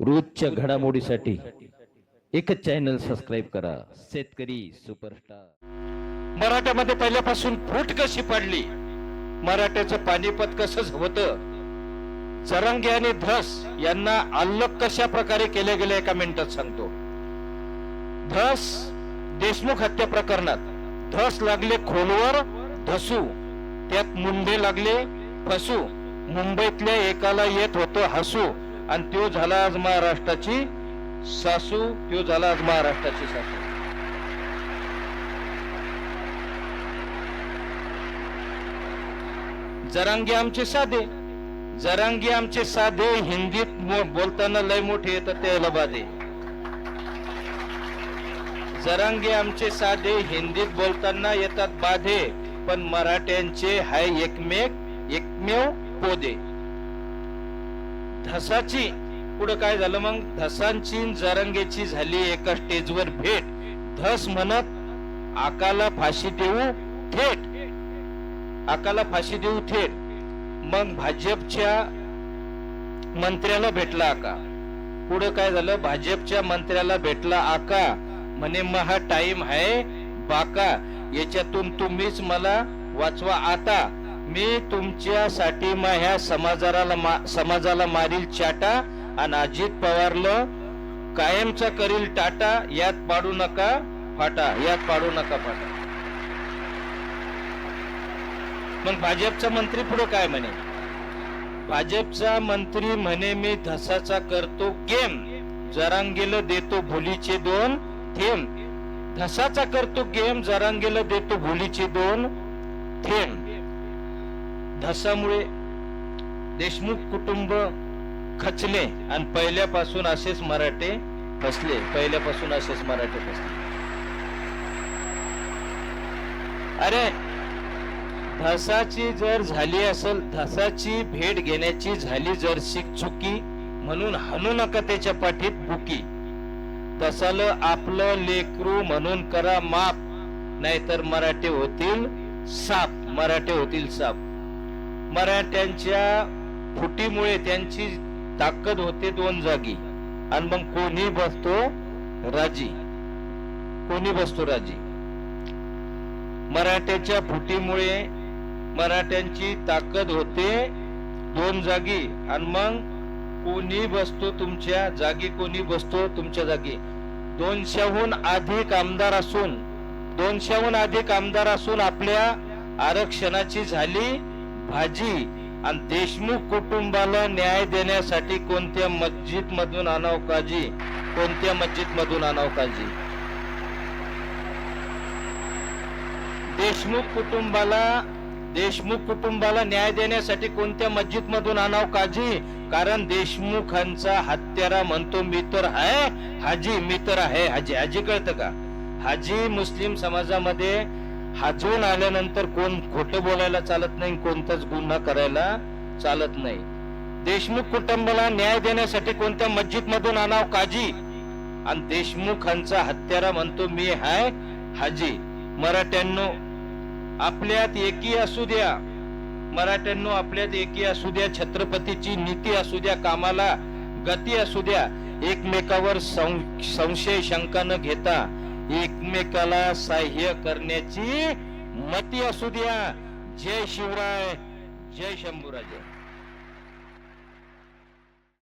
रोजच्या घडामोडीसाठी एकच channel subscribe करा. शेतकरी सुपरस्टार मराठ्यामध्ये पहिल्यापासून फूट कशी पडली? मराठ्याचं पाणीपत कसं होतं जरंगे आणि धस यांना अल्लक कशा प्रकारे केले गेले एका मिनिटात सांगतो. धस देशमुख हत्या प्रकरणात. धस लागले खोलवर धसू. त्यात मुंडे लागले फसू मुंबईतल्या एकाला येत होतं हसू. आणि त्यो झाला आज महाराष्ट्राची सासू त्यो झाला आज महाराष्ट्राची सासू. जरांगे आमचे साधे जरांगे आमचे साधे हिंदीत बोलताना लय मोठे येतात त्याला बाधे जरांगे आमचे साधे हिंदीत बोलताना येतात बाधे पण मराठ्यांचे हाय एकमेक एकमेव पोदे. धसाची. पुढे काय झालं मग? धसांची जरंगेची झाली एका स्टेजवर भेट. धस म्हणत आकाला फाशी देऊ थेट. आकाला फाशी देऊ थेट. मग भाजपच्या मंत्र्याला भेटला आका. पुढे काय झालं? भाजपच्या मंत्र्याला भेटला आका. म्हणे मग हा टाइम आहे बाका. याच्यातून तुम्हीच मला वाचवा आता. मी तुमच्यासाठी मग ह्या समाजाला मा- समाजाला मारील चाटा आणि अजित पवारला कायमचा करील टाटा यात पाडू नका फाटा यात पाडू नका फाटा. मग भाजपचा मंत्री पुढे काय म्हणे? भाजपचा मंत्री म्हणे मी धसाचा करतो गेम. जरांगेला देतो भुलीचे दोन थेंब. धसाचा करतो गेम जरांगेला देतो भुलीचे दोन थेंब. धसामुळे देशमुख कुटुंब खचले आणि पहिल्यापासून असेच मराठे फसले. पहिल्यापासून असेच मराठे फसले. अरे धसाची जर झाली असेल धसाची भेट घेण्याची झाली जर शिक चुकी म्हणून हनू नका त्याच्या पाठीत बुकी तसाल आपलं लेकरू म्हणून करा माप नाहीतर मराठे होतील साप मराठे होतील साप. मराठ्यांच्या फुटीमुळे त्यांची ताकद होते दोन जागी. आणि मग कोणी बसतो? राजी. कोणी बसतो राजी? मराठ्याच्या फुटीमुळे मराठ्यांची ताकद होते दोन जागी. आणि मग कोणी बसतो तुमच्या जागी? कोणी बसतो तुमच्या जागी? दोनशेहून अधिक आमदार असून दोनशेहून अधिक आमदार असून आपल्या आरक्षणाची झाली. आजी आणि देशमुख कुटुंबाला न्याय देण्यासाठी कोणत्या मस्जिद मधून आणाव काजी? कोणत्या मस्जिद मधून आणाव काजी? देशमुख कुटुंबाला देशमुख कुटुंबाला न्याय देण्यासाठी कोणत्या मस्जिद मधून आणाव काजी? कारण देशमुखांचा हत्यारा म्हणतो मी तर आहे हाजी मी तर आहे हाजी. हाजी कळतं का? हाजी मुस्लिम समाजामध्ये हाजून आल्यानंतर कोण खोट बोलायला चालत नाही कोणताच गुन्हा करायला चालत नाही. देशमुख कुटुंबाला न्याय देण्यासाठी कोणत्या मस्जिद मधून आणाव काजी आणि देशमुखांचा हत्यारा म्हणतो मी हाय हाजी. मराठ्यांनो आपल्यात एकी असू द्या. मराठ्यांनो आपल्यात एकी असू द्या छत्रपतीची नीती असू द्या कामाला गती असू द्या. एकमेकावर सं- संशय शंका न घेता एकमेकाला सहाय्य करण्याची मती असू द्या. जय शिवराय. जय शंभूराजे.